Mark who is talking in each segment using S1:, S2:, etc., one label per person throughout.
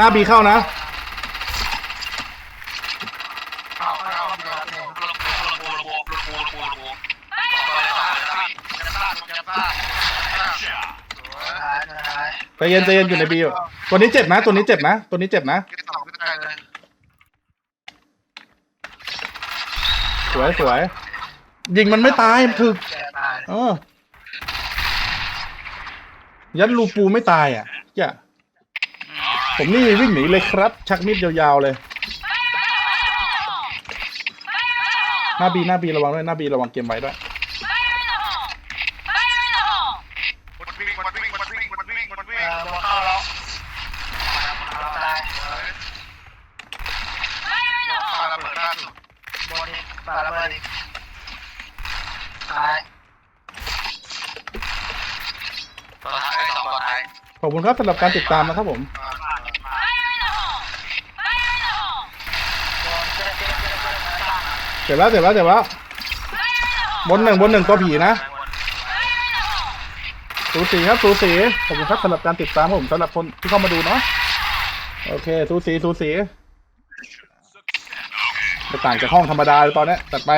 S1: หน้าบีเข้านะ
S2: เข้าเข้าเข้าเข้าเข้าลูกปูลูกปูลูกปูลูกปูลูกปูลูกปูจะพลาดจะพลาดท้ายท้าย
S1: ใจเย็นใจเย็นอยู่ในบีอยู่ตัวนี้เจ็บนะ ตัวนี้เจ็บนะ ตัวนี้เจ็บนะ
S2: ส
S1: วยสวย ยิงมันไม่ตายมันถึกเออยัดรูปูไม่ตายอะอย่า ผมนี่วิ่งหนีเลยครับ ชักมีดยาวๆเลย หน้าบีหน้าบีระวังด้วยหน้าบีระวังเกมไว้ด้วย
S2: มันวิ่งมันวิ่งมันวิ่งมันวิ่งมันวิ่งตัวเข้าแล้วเราตายปาระเบิดล่าสุดบนนี้ปาระเบิดอีกตายตัวท้ายสองตัวท้าย
S1: ขอบคุณครับสำหรับการติดตามนะครับผม ร็จแล้วเสร็จแล้วเสร็จแล้วบนหนึ่งบนหนึ่งตัวผีนะสูสีครับสูสีขอบคุณครับสำหรับการติดตามผมสำหรับคนที่เข้ามาดูเนาะโอเคสูสีสูสีไม่ต่างจากห้องธรรมดาเลยตอนนี้ยจัดไป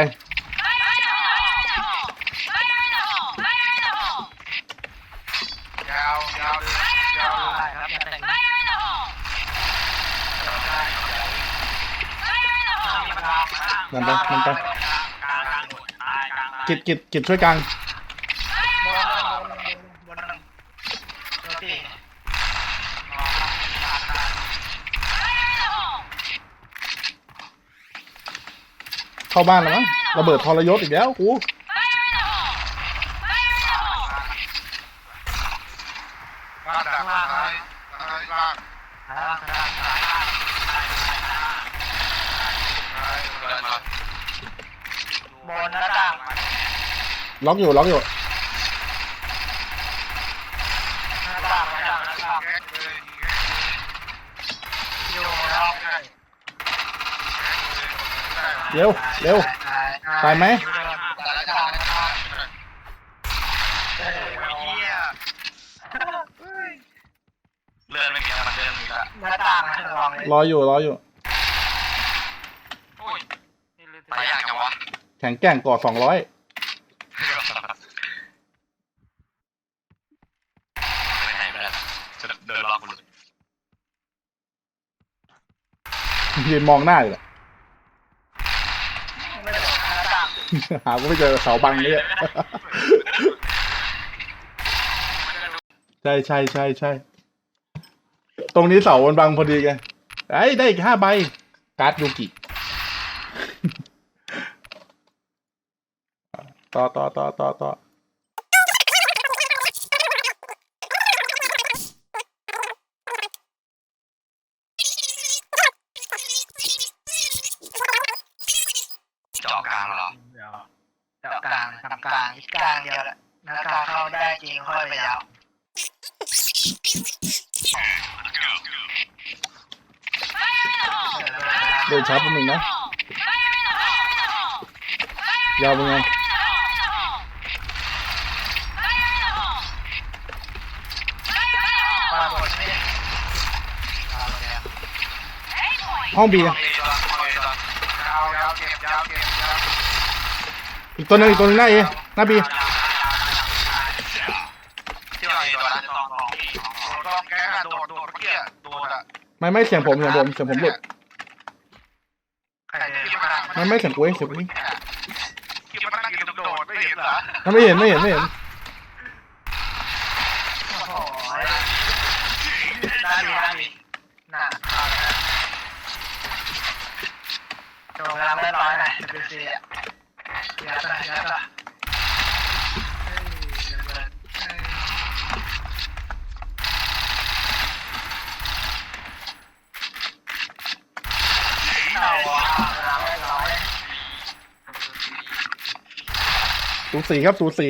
S2: ยาวยาวเลยยาวเลยครับอย่าแต่ง
S1: นั่นไปนั่นไปกิดกิดกิดช่วยกลางเข้าบ้านแล้วมั้งระเบิดทรยศอีกแล้วกู
S2: ล่างดักล่างซ้ายซ้ายล่างซ้ายเดินมา บนหน้าต่าง
S1: ล็อกอยู่ล็อกอยู่
S2: หน้าต่างหน้าต่างหน้าต่างแก๊กเลยอยู่แล้ว
S1: เร็วเร็วตายไหม
S2: ตายตายตายโอ้ยเหี้ยเลื่อนไม่มีแล้วมันเลื่อนมีแล้วหน้าต่างนะลองเลย
S1: รออยู่รออยู่
S2: โอ้ยตายยากจังวะ
S1: แข็งแกร่งก่อสองร้อย
S2: ไปไหนไปแล้วจะเดินรอบคุณเลย
S1: ยืนมองหน้าอยู่อะ
S2: ไม่ได้หน้าต่าง
S1: หาก็ไม่เจอเสาบังเนี่ยใช่ใช่ใช่ใช่ตรงนี้เสามันบังพอดีไงไอ้ยได้อีกห้าใบการ์ดยูกิ ต่อต่อต่อต่อต่อ
S2: เจาะกลางเหรอเจาะกลางทำกลางอีกกลางเดียวแหละหน้ากลางเข้าได้จริงค่อยไปยาว
S1: เดินช้าแป๊บนึงนะยาวเป็นไง
S2: มาหมดนี่
S1: ห้องบี
S2: ยาวยาวเก็บยาวเก็บยาว
S1: อีกตัวหนึงอีกตัวหนึงหน้าเอหน้าบี
S2: ที่เราตัวนั้นลองลองลองแกโดดโดดเมื่อกี้โดดอะ
S1: ไม่ไม่เสียงผมเสียงผมเสียงผมหลุด
S2: ใครเดินที่มา
S1: ไม่ไม่เสียงกูเองเสียงกูเอง
S2: ที่มันนั่งกินโดดไม่เห็นเหรอ
S1: ถ้าไม่เห็นไม่เห็นไม่เห็น
S2: โอ้โหน่าดีน่าดีน่า้ำเรียบร้อยหน่อยเป็นเสียยัดไปยัดไปเอาอะ
S1: สูสีครับสูสี